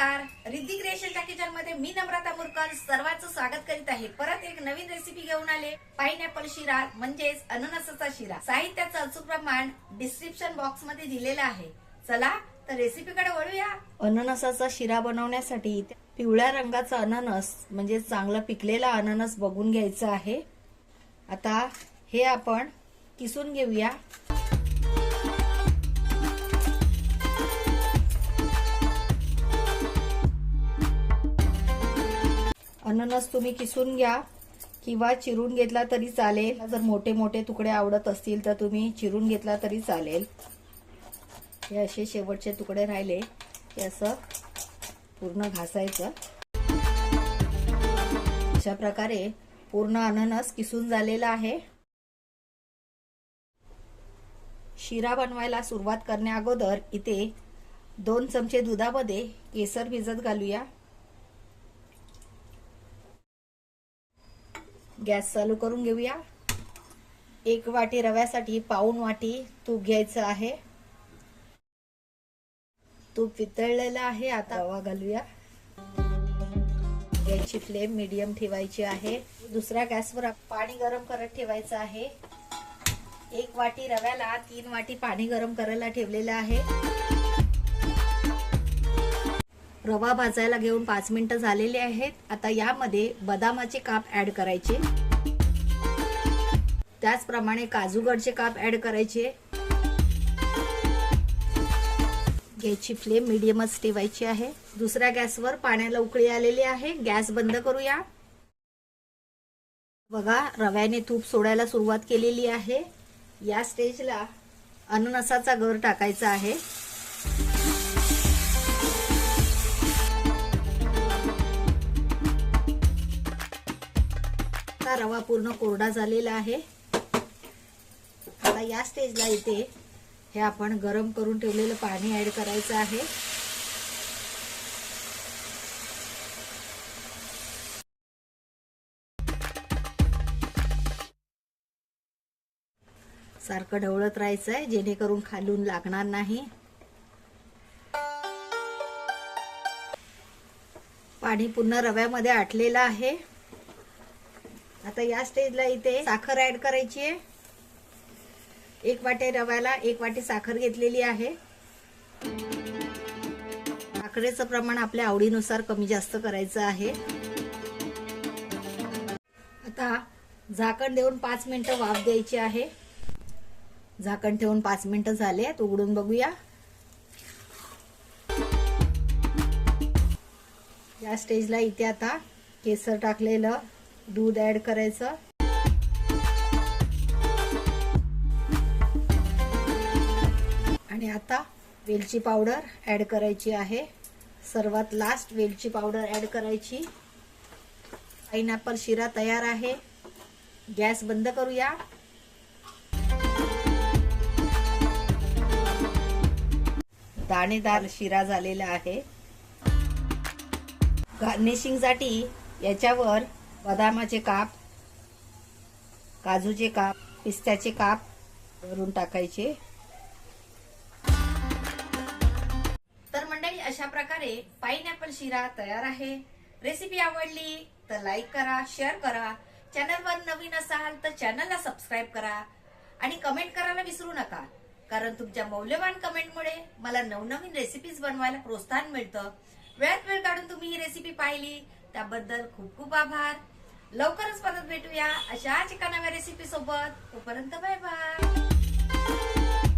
रिद्धी क्रिएशनच्या किचनमध्ये मी नम्रता मुरकर सर्वांचं स्वागत करीत आहे. परत एक नवीन रेसिपी घेऊन आले. पाइनॅपल शिरा म्हणजेच अननसाचा शिरा. साहित्याचं अचूक प्रमाण डिस्क्रिप्शन बॉक्समध्ये दिलेलं आहे. चला तर रेसिपीकडे वळूया. अननसाचा शिरा बनवण्यासाठी पिवळ्या रंगाचा अननस म्हणजे चांगला पिकलेला अननस बघून घ्यायचा आहे. आता हे आपण किसून घेऊया. अननस तुम्ही किसून घ्या किंवा चिरून घेतला तरी चालेल. जर मोठे मोठे तुकडे आवडत असतील तर तुम्ही चिरून घेतला तरी चालेल. हे असे शेवटचे तुकडे राहिले. हे असं पूर्ण घासायचं. अशा प्रकारे पूर्ण अननस किसून झालेला आहे. शिरा बनवायला सुरुवात करण्या अगोदर इथे दोन चमचे दुधामध्ये केसर भिजत घालूया. गॅस चालू करून घेऊया. एक वाटी रव्यासाठी पाऊन वाटी तूप घ्यायचं आहे. तूप वितळलेलं आहे आता रवा घालूया. गॅसची फ्लेम मीडियम ठेवायची आहे. दुसऱ्या गॅसवर पाणी गरम करत ठेवायचं आहे. एक वाटी रव्याला तीन वाटी पाणी गरम करायला ठेवलेलं आहे. रवा भाजायला घेऊन पाच मिनिटं झालेले आहेत. आता यामध्ये बदामाचे काप ॲड करायचे. त्याचप्रमाणे काजूगडचे काप ॲड करायचे. गॅसची फ्लेम मिडियमच ठेवायची आहे. दुसऱ्या गॅसवर पाण्याला उकळी आलेली आहे. गॅस बंद करूया. बघा रव्याने तूप सोडायला सुरुवात केलेली आहे. या स्टेजला अननसाचा गर टाकायचा आहे. आता रवा पूर्ण कोरडा झालेला आहे. आता या स्टेजला इथे हे आपण गरम करून ठेवलेलं पाणी ऍड करायचं आहे. सारखं ढवळत राहायचं आहे जेणेकरून खालून लागणार नाही. पाणी पुन्हा रव्यामध्ये आटलेलं आहे. आता या स्टेजला इथे साखर ऍड करायची आहे. एक वाटी रव्याला एक वाटी साखर घेतलेली आहे. साखरेचं प्रमाण आपल्या आवडीनुसार कमी जास्त करायचं आहे. आता झाकण देऊन पाच मिनिटं वाफ द्यायची आहे. झाकण ठेवून पाच मिनिटं झाले उघडून बघूया. या स्टेजला इथे आता केसर टाकलेलं दूध ऍड करायचं. आणि आता वेलची पावडर ऍड करायची आहे. सर्वात लास्ट वेलची पावडर ऍड करायची. पाइनॅपल शिरा तयार आहे. गॅस बंद करूया. दाणेदार शिरा झालेला आहे. गार्निशिंगसाठी याच्यावर बदामाचे काप काजूचे काप पिस्त्याचे काप वरून टाकायचे. तर मंडळी अशा प्रकारे पाइनॅपल शिरा तयार आहे. रेसिपी आवडली तर लाईक करा शेअर करा. चॅनलवर नवीन असाल तर चॅनलला सबस्क्राईब करा. आणि कमेंट करायला विसरू नका कारण तुमच्या मौल्यवान कमेंटमुळे मला नवनवीन रेसिपीज बनवायला प्रोत्साहन मिळतं. वेळात वेळ काढून तुम्ही ही रेसिपी पाहिली त्याबद्दल खूप खूप आभार. लवकरच परत भेटूया अशाच एका नव्या रेसिपी सोबत. तोपर्यंत बाय बाय